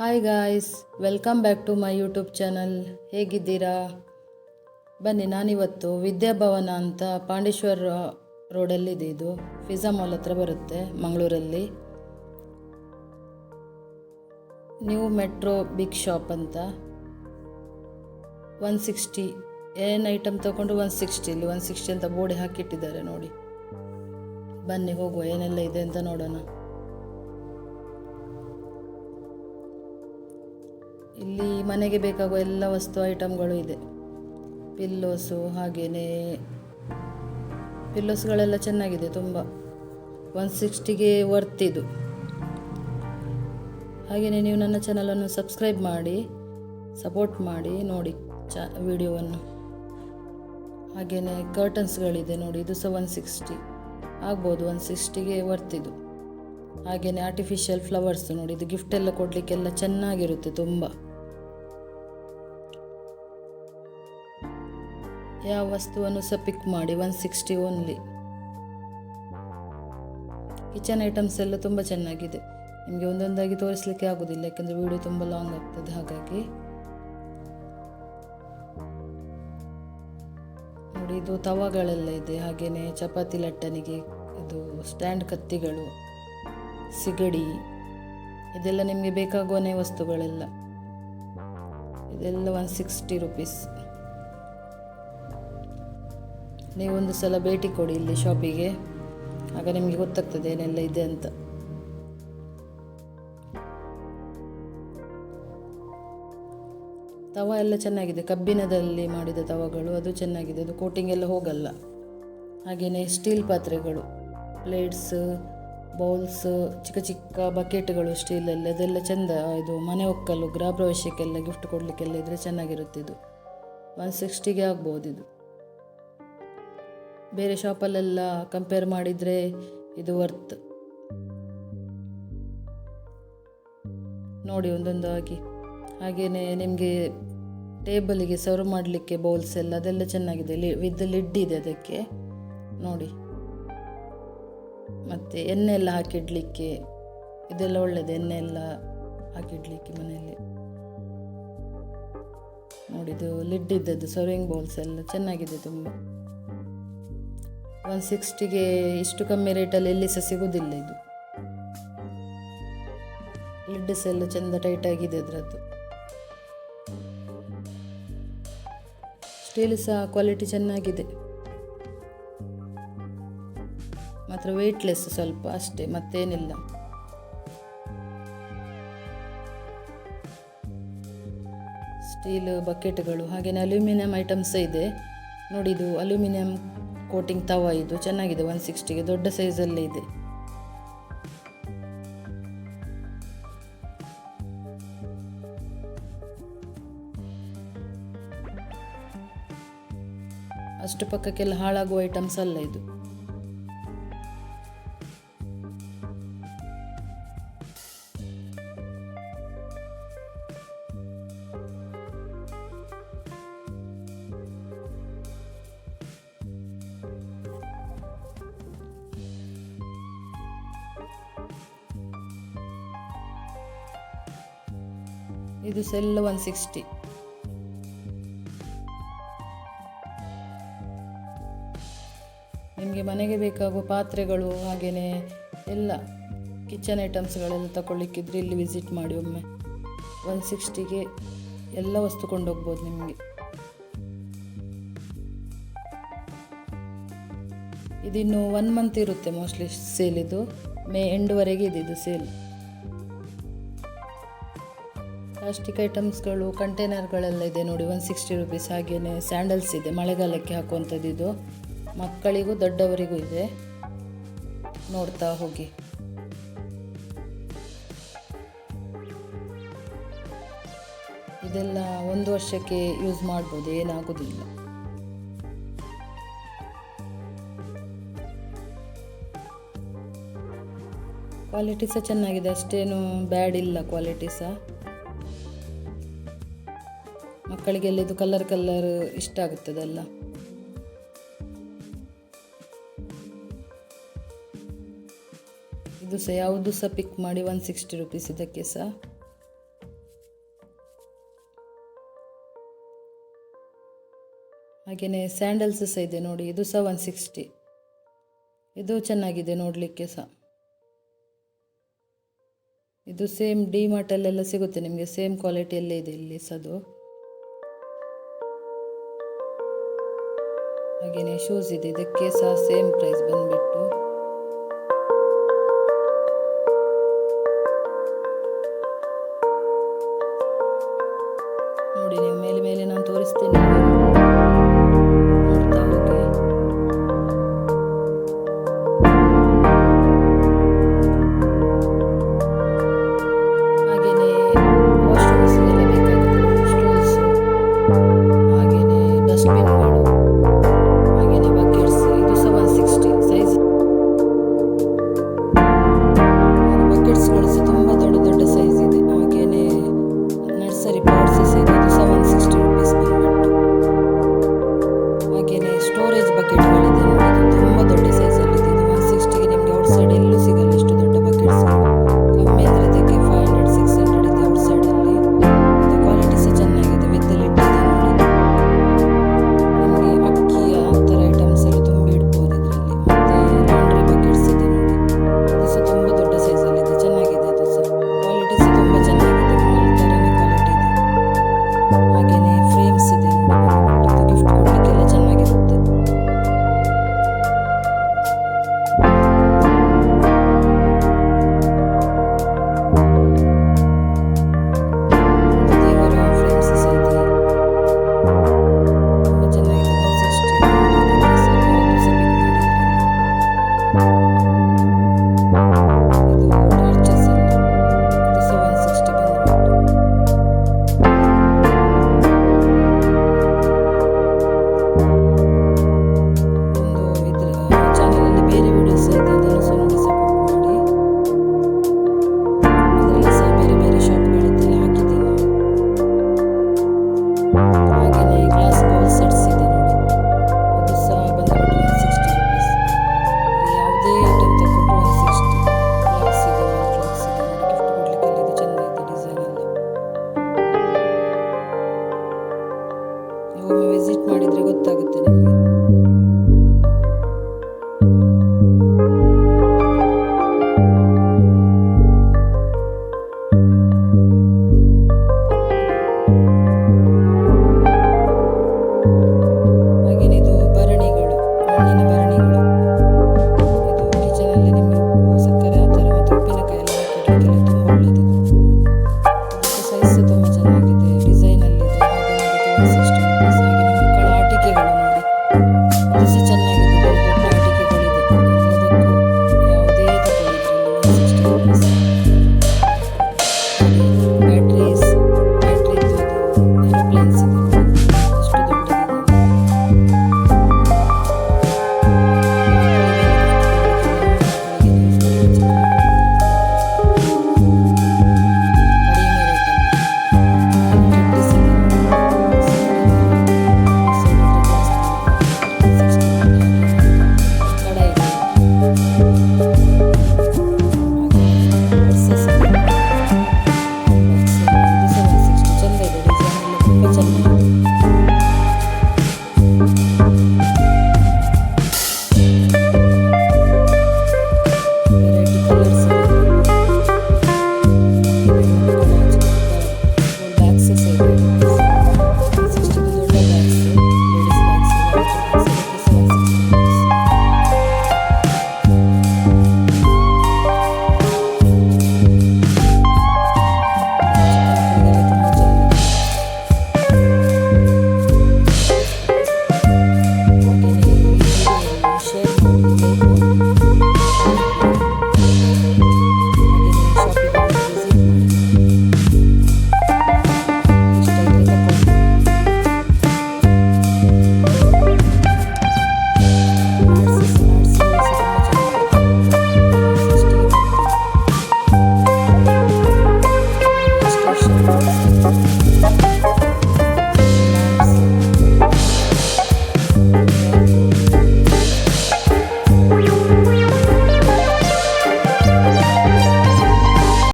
Hi guys welcome back to my YouTube channel ಹೇಗಿದ್ದೀರಾ? ಬನ್ನಿ, ನಾನಿವತ್ತು ವಿದ್ಯಾಭವನ ಅಂತ ಪಾಂಡೇಶ್ವರ ರೋಡಲ್ಲಿದೆ ಇದು. ಫಿಝಾ ಮಾಲ್ ಹತ್ರ ಬರುತ್ತೆ ಮಂಗಳೂರಲ್ಲಿ. ನ್ಯೂ ಮೆಟ್ರೋ ಬಿಗ್ ಶಾಪ್ ಅಂತ. ಒನ್ ಸಿಕ್ಸ್ಟಿ ಏನು ಐಟಮ್ ತಗೊಂಡು ಒನ್ ಸಿಕ್ಸ್ಟಿಲಿ ಒನ್ ಸಿಕ್ಸ್ಟಿ ಅಂತ ಬೋರ್ಡ್ ಹಾಕಿಟ್ಟಿದ್ದಾರೆ ನೋಡಿ. ಬನ್ನಿ, ಹೋಗುವ, ಏನೆಲ್ಲ ಇದೆ ಅಂತ ನೋಡೋಣ. ಇಲ್ಲಿ ಮನೆಗೆ ಬೇಕಾಗುವ ಎಲ್ಲ ವಸ್ತು ಐಟಮ್ಗಳು ಇದೆ. ಪಿಲ್ಲೋಸು ಹಾಗೆಯೇ ಪಿಲ್ಲೋಸ್ಗಳೆಲ್ಲ ಚೆನ್ನಾಗಿದೆ ತುಂಬ. ಒನ್ ಸಿಕ್ಸ್ಟಿಗೆ ವರ್ತ್ ಇದು. ಹಾಗೆಯೇ ನೀವು ನನ್ನ ಚಾನಲನ್ನು ಸಬ್ಸ್ಕ್ರೈಬ್ ಮಾಡಿ ಸಪೋರ್ಟ್ ಮಾಡಿ ನೋಡಿ ಚ ವಿಡಿಯೋವನ್ನು ಹಾಗೆಯೇ ಕರ್ಟನ್ಸ್ಗಳಿದೆ ನೋಡಿ, ಇದು ಸಹ ಒನ್ ಸಿಕ್ಸ್ಟಿ ಆಗ್ಬೋದು ಒನ್ ಸಿಕ್ಸ್ಟಿಗೆ ವರ್ತ್ ಇದು. ಹಾಗೆಯೇ ಆರ್ಟಿಫಿಷಿಯಲ್ ಫ್ಲವರ್ಸ್ ನೋಡಿ, ಇದು ಗಿಫ್ಟೆಲ್ಲ ಕೊಡಲಿಕ್ಕೆಲ್ಲ ಚೆನ್ನಾಗಿರುತ್ತೆ ತುಂಬ. ಯಾವ ವಸ್ತುವನ್ನು ಸಹ ಪಿಕ್ ಮಾಡಿ? One sixty only kitchen items ಎಲ್ಲ ತುಂಬ ಚೆನ್ನಾಗಿದೆ. ನಿಮಗೆ ಒಂದೊಂದಾಗಿ ತೋರಿಸಲಿಕ್ಕೆ ಆಗೋದಿಲ್ಲ, ಯಾಕಂದರೆ ವಿಡಿಯೋ ತುಂಬ ಲಾಂಗ್ ಆಗ್ತದೆ, ಹಾಗಾಗಿ. ನೋಡಿ, ಇದು ತವಾಗಳೆಲ್ಲ ಇದೆ ಹಾಗೆಯೇ ಚಪಾತಿ ಲಟ್ಟನಿಗೆ ಇದು ಸ್ಟ್ಯಾಂಡ್ ಕತ್ತಿಗಳು, ಸಿಗಡಿ, ಇದೆಲ್ಲ ನಿಮಗೆ ಬೇಕಾಗುವನೇ ವಸ್ತುಗಳೆಲ್ಲ. ಇದೆಲ್ಲ ಒನ್ ಸಿಕ್ಸ್ಟಿ ರುಪೀಸ್ ನೀವೊಂದು ಸಲ ಭೇಟಿ ಕೊಡಿ ಇಲ್ಲಿ ಶಾಪಿಗೆ. ಆಗ ನಿಮಗೆ ಗೊತ್ತಾಗ್ತದೆ ಏನೆಲ್ಲ ಇದೆ ಅಂತ. ತವ ಎಲ್ಲ ಚೆನ್ನಾಗಿದೆ. ಕಬ್ಬಿಣದಲ್ಲಿ ಮಾಡಿದ ತವಗಳು, ಅದು ಚೆನ್ನಾಗಿದೆ. ಅದು ಕೋಟಿಂಗ್ ಎಲ್ಲ ಹೋಗಲ್ಲ. ಹಾಗೆಯೇ ಸ್ಟೀಲ್ ಪಾತ್ರೆಗಳು ಪ್ಲೇಟ್ಸ್ ಬೌಲ್ಸ್ ಚಿಕ್ಕ ಚಿಕ್ಕ ಬಕೆಟ್ಗಳು ಸ್ಟೀಲಲ್ಲಿ ಅದೆಲ್ಲ ಚೆಂದ, ಇದು ಮನೆ ಒಕ್ಕಲು, ಗೃಹ ಪ್ರವೇಶಕ್ಕೆಲ್ಲ ಗಿಫ್ಟ್ ಕೊಡಲಿಕ್ಕೆಲ್ಲ ಇದ್ರೆ ಚೆನ್ನಾಗಿರುತ್ತೆ ಇದು ಒನ್ ಸಿಕ್ಸ್ಟಿಗೆ ಆಗ್ಬೋದು ಇದು. ಬೇರೆ ಶಾಪಲ್ಲೆಲ್ಲ ಕಂಪೇರ್ ಮಾಡಿದರೆ ಇದು ವರ್ತ್ ನೋಡಿ ಒಂದೊಂದು ಆಗಿ. ಹಾಗೆಯೇ ನಿಮಗೆ ಟೇಬಲಿಗೆ ಸರ್ವ್ ಮಾಡಲಿಕ್ಕೆ ಬೌಲ್ಸ್ ಎಲ್ಲ, ಅದೆಲ್ಲ ಚೆನ್ನಾಗಿದೆ. ಲಿ ವಿದ್ ಲಿಡ್ ಇದೆ ಅದಕ್ಕೆ. ನೋಡಿ. ಮತ್ತು ಎಣ್ಣೆ ಎಲ್ಲ ಹಾಕಿಡಲಿಕ್ಕೆ, ಇದೆಲ್ಲ ಒಳ್ಳೆಯದು ಎಣ್ಣೆ ಎಲ್ಲ ಹಾಕಿಡಲಿಕ್ಕೆ ಮನೆಯಲ್ಲಿ. ನೋಡಿದ್ದು ಲಿಡ್ ಇದ್ದದ್ದು ಸರ್ವಿಂಗ್ ಬೌಲ್ಸ್ ಎಲ್ಲ ಚೆನ್ನಾಗಿದೆ ತುಂಬ. ಒನ್ ಸಿಕ್ಸ್ಟಿಗೆ ಇಷ್ಟು ಕಮ್ಮಿ ರೇಟಲ್ಲಿ ಎಲ್ಲಿ ಸಹ ಸಿಗೋದಿಲ್ಲ ಇದು. ಲಿಡ್ಸ್ ಎಲ್ಲ ಚೆಂದ ಟೈಟ್ ಆಗಿದೆ ಅದರದ್ದು. ಸ್ಟೀಲ್ ಸಹ ಕ್ವಾಲಿಟಿ ಚೆನ್ನಾಗಿದೆ. ಮಾತ್ರ ವೆಯ್ಟ್ಲೆಸ್ ಸ್ವಲ್ಪ ಅಷ್ಟೇ, ಮತ್ತೇನಿಲ್ಲ. ಸ್ಟೀಲ್ ಬಕೆಟ್ಗಳು ಹಾಗೆಯೇ ಅಲ್ಯೂಮಿನಿಯಂ ಐಟಮ್ಸ್ ಇದೆ. ನೋಡಿದು ಅಲ್ಯೂಮಿನಿಯಂ ಕೋಟಿಂಗ್ ತವ ಇದು ಚೆನ್ನಾಗಿದೆ ಒನ್ ಸಿಕ್ಸ್ಟಿಗೆ ದೊಡ್ಡ ಸೈಜಲ್ಲೇ ಇದೆ. ಅಷ್ಟು ಪಕ್ಕಕ್ಕೆಲ್ಲ ಹಾಳಾಗುವ ಐಟಮ್ಸ್ ಅಲ್ಲ ಇದು. ಇದು ಸೆಲ್ ಒನ್ ಸಿಕ್ಸ್ಟಿ ನಿಮಗೆ ಮನೆಗೆ ಬೇಕಾಗುವ ಪಾತ್ರೆಗಳು ಹಾಗೆಯೇ ಎಲ್ಲ ಕಿಚನ್ ಐಟಮ್ಸ್ಗಳೆಲ್ಲ ತಗೊಳ್ಳಿಕ್ಕಿದ್ರೆ ಇಲ್ಲಿ ವಿಸಿಟ್ ಮಾಡಿ ಒಮ್ಮೆ. ಒನ್ ಸಿಕ್ಸ್ಟಿಗೆ ಎಲ್ಲ ವಸ್ತು ಕೊಂಡೋಗ್ಬೋದು ನಿಮಗೆ. ಇದಿನ್ನು ಒನ್ ಮಂತ್ ಇರುತ್ತೆ ಮೋಸ್ಟ್ಲಿ ಸೇಲ್ ಇದು. ಮೇ ಎಂಡ್ವರೆಗೆ ಇದೆ ಇದು ಸೇಲ್ ಪ್ಲಾಸ್ಟಿಕ್ ಐಟಮ್ಸ್ಗಳು, ಕಂಟೈನರ್ಗಳೆಲ್ಲ ಇದೆ ನೋಡಿ ಒನ್ ಸಿಕ್ಸ್ಟಿ ರುಪೀಸ್ ಹಾಗೆಯೇ ಸ್ಯಾಂಡಲ್ಸ್ ಇದೆ, ಮಳೆಗಾಲಕ್ಕೆ ಹಾಕುವಂಥದ್ದು ಇದು. ಮಕ್ಕಳಿಗೂ ದೊಡ್ಡವರಿಗೂ ಇದೆ. ನೋಡ್ತಾ ಹೋಗಿ. ಇದೆಲ್ಲ ಒಂದು ವರ್ಷಕ್ಕೆ ಯೂಸ್ ಮಾಡ್ಬೋದು, ಏನಾಗೋದಿಲ್ಲ. ಕ್ವಾಲಿಟಿ ಸಹ ಚೆನ್ನಾಗಿದೆ, ಅಷ್ಟೇನು ಬ್ಯಾಡ್ ಇಲ್ಲ ಕ್ವಾಲಿಟಿ ಸಹ. ಮಕ್ಕಳಿಗೆಲ್ಲ ಇದು ಕಲರ್ ಕಲರ್ ಇಷ್ಟ ಆಗುತ್ತದಲ್ಲ ಇದು ಸಹ ಯಾವುದು ಸಹ ಪಿಕ್ ಮಾಡಿ ಒನ್ ಸಿಕ್ಸ್ಟಿ ರುಪೀಸ್ ಇದಕ್ಕೆ ಸಹ. ಹಾಗೆಯೇ ಸ್ಯಾಂಡಲ್ಸ್ ಸಹ ಇದೆ ನೋಡಿ, ಇದು ಸಹ ಒನ್ ಸಿಕ್ಸ್ಟಿ ಇದು ಚೆನ್ನಾಗಿದೆ ನೋಡಲಿಕ್ಕೆ ಸಹ. ಇದು ಸೇಮ್ ಡಿ ಮಾರ್ಟಲ್ಲೆಲ್ಲ ಸಿಗುತ್ತೆ ನಿಮಗೆ ಸೇಮ್ ಕ್ವಾಲಿಟಿಯಲ್ಲೇ ಇದೆ ಇಲ್ಲಿ ಸದು ಹಾಗೇನೆ ಶೂಸ್ ಇದೆ. ಇದಕ್ಕೆ ಸಹ ಸೇಮ್ ಪ್ರೈಸ್ ಬಂದುಬಿಟ್ಟು. ನೋಡಿ ನೀವು ಮೇಲೆ ಮೇಲೆ ನಾನು ತೋರಿಸ್ತೇನೆ.